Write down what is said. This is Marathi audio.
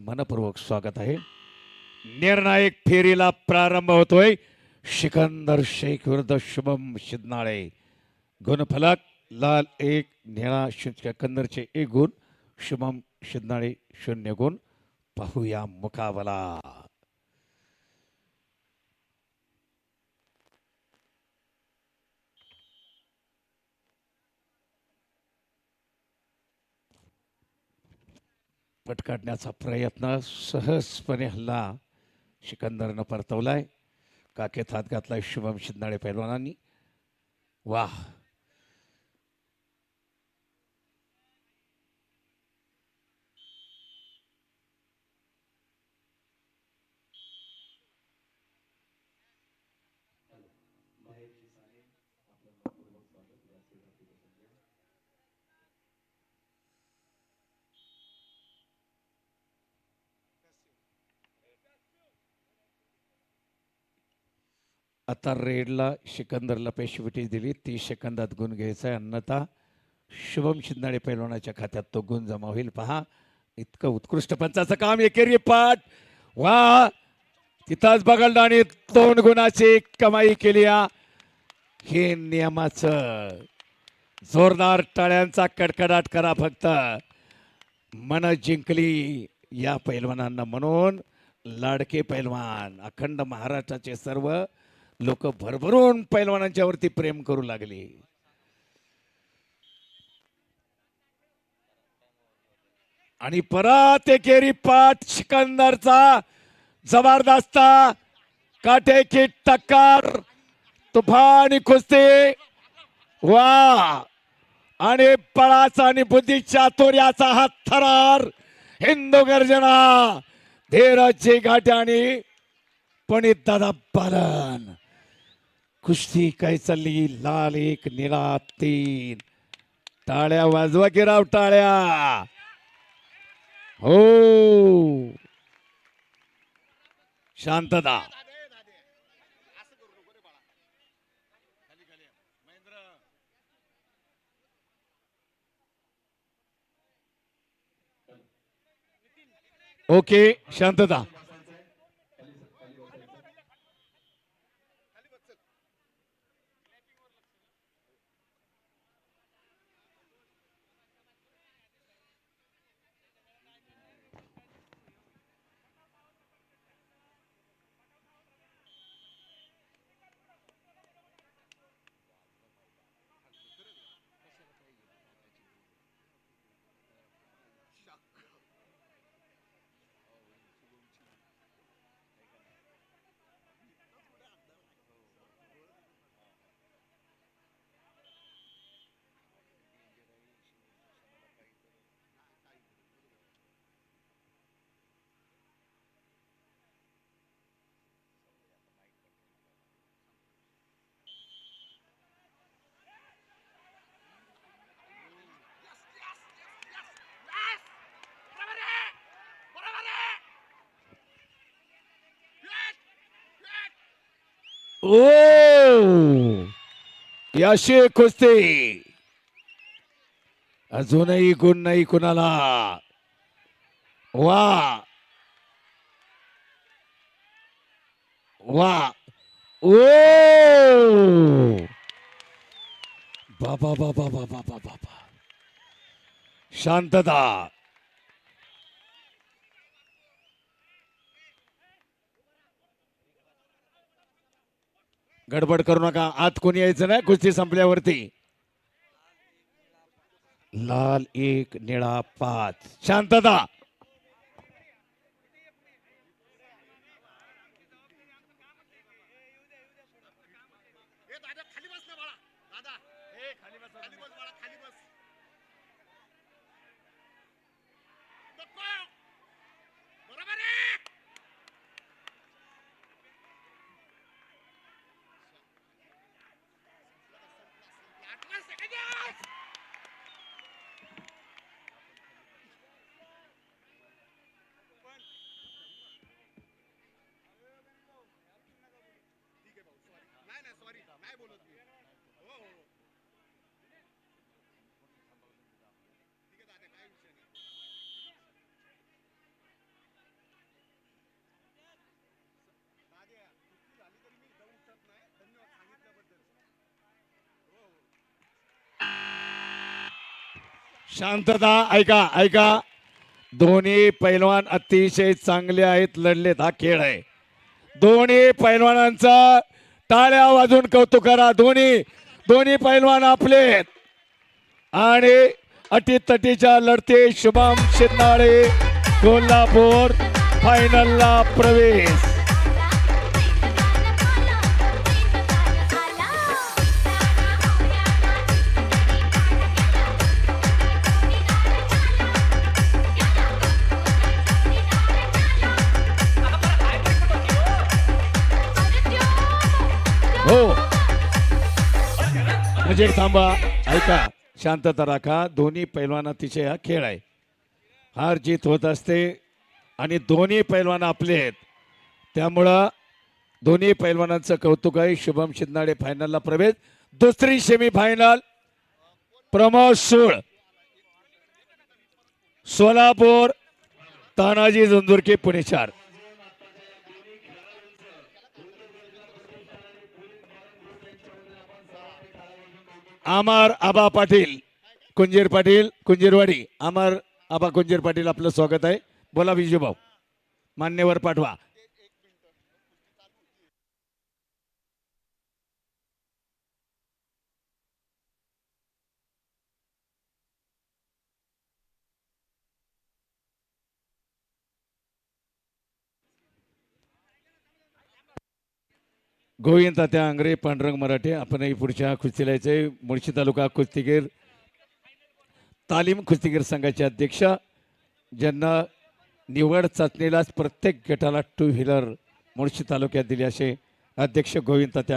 मनपूर्वक स्वागत आहे. निर्णायक फेरीला प्रारंभ होतोय. सिकंदर शेख विरुद्ध शुभम शिदनाळे. गुणफलक लाल एक निळा सिकंदरचे एक गुण शुभम शिदनाळे शून्य गुण. पाहूया मुकाबला. पट काढण्याचा प्रयत्न सहजपणे हल्ला सिकंदरनं परतवलाय. काकेत हात घातला शुभम शिंदाळे पैलवानांनी. वाह! आता रेडला सिकंदरला पेशीविटी दिली. तीस सेकंदात गुण घ्यायचा आहे. अन्यथा शुभम शिंदाणे पैलवानाच्या खात्यात तो गुण जमा होईल. पहा इतकं उत्कृष्ट पंचाचं काम. एकेरी पाठ. वा! तिथंच बघा आणि दोन गुणाची कमाई केली हे नियमाचं. जोरदार टाळ्यांचा कडकडाट करा फक्त. मन जिंकली या पैलवानांना म्हणून लाडके पैलवान अखंड महाराष्ट्राचे सर्व लोक भरभरून पैलवानांच्या वरती प्रेम करू लागले. आणि परत एकेरी पाठ सिकंदरचा जबरदस्त काटेकी टक्कर तुफानी कुस्ती. वा! आणि पळाचा आणि बुद्धी चातुर्याचा हा थरार हिंदू गर्जना धीरजची घाट आणि पणित दादा पालन. कुस्ती काय चालली? लाल एक निळा तीन. टाळ्या वाजवा की राव टाळ्या? हो. शांतता. ओके शांतता. ओ! याशी कुस्ती! अजूनही गुण नाही कुणाला. वा! वा! ओ! बाबा बाबा बाबा बाबा बाबा. शांतता. गडबड करू नका. आत कोणी यायचं नाही? कुस्ती संपल्यावरती. लाल एक निळा पाच. शांतता. शांतता ऐका ऐका. दोन्ही पैलवान अतिशय चांगले आहेत लढलेत हा खेळ आहे. दोन्ही पैलवानांचा टाळ्या वाजून कौतुक करा. दोन्ही दोन्ही पैलवान आपले आणि अटीतटीच्या लढते शुभम शिंदाळे कोल्हापूर फायनलला प्रवेश. प्रोजेक्ट थांबा. ऐका शांतता राखा. दोन्ही पैलवान अतिशय हा खेळ आहे. हार जीत होत असते आणि दोन्ही पैलवान आपले आहेत. त्यामुळं दोन्ही पैलवानांचं कौतुक आहे. शुभम शिंदाडे फायनलला प्रवेश. दुसरी सेमी फायनल प्रमोद सूळ. सोलापूर तानाजी झुंजुरके पुणे चार. आमार आबा पाटील कुंजीर पाटील कुंजीरवाडी. आमार आबा कुंजीर पाटील आपलं स्वागत आहे. बोला विजूभाऊ. मान्यवर पाठवा. गोविंद तात्या आंग्रे पांडुरंग मराठे आपणही पुढच्या कुस्तीला यायचंय मुळशी तालुका कुस्तीगीर तालीम कुस्तीगीर संघाचे अध्यक्ष ज्यांना निवड चाचणीलाच प्रत्येक गटाला टू व्हीलर मुळशी तालुक्यात दिली असे अध्यक्ष गोविंद तात्या